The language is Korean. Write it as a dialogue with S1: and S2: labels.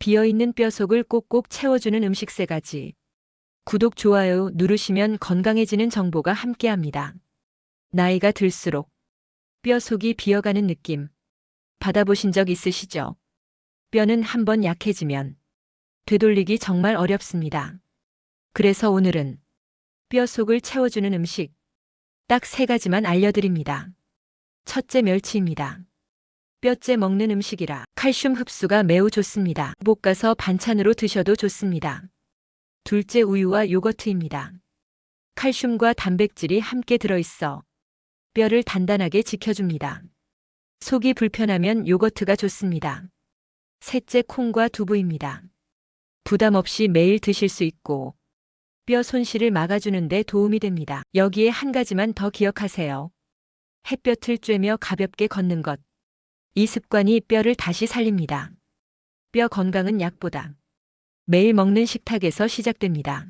S1: 비어있는 뼈속을 꼭꼭 채워주는 음식 세 가지. 구독, 좋아요 누르시면 건강해지는 정보가 함께합니다. 나이가 들수록 뼈속이 비어가는 느낌. 받아보신 적 있으시죠? 뼈는 한번 약해지면 되돌리기 정말 어렵습니다. 그래서 오늘은 뼈 속을 채워주는 음식 딱 세 가지만 알려드립니다. 첫째 멸치입니다. 뼈째 먹는 음식이라 칼슘 흡수가 매우 좋습니다. 볶아서 반찬으로 드셔도 좋습니다. 둘째 우유와 요거트입니다. 칼슘과 단백질이 함께 들어있어 뼈를 단단하게 지켜줍니다. 속이 불편하면 요거트가 좋습니다. 셋째 콩과 두부입니다. 부담 없이 매일 드실 수 있고 뼈 손실을 막아주는 데 도움이 됩니다. 여기에 한 가지만 더 기억하세요. 햇볕을 쬐며 가볍게 걷는 것. 이 습관이 뼈를 다시 살립니다. 뼈 건강은 약보다 매일 먹는 식탁에서 시작됩니다.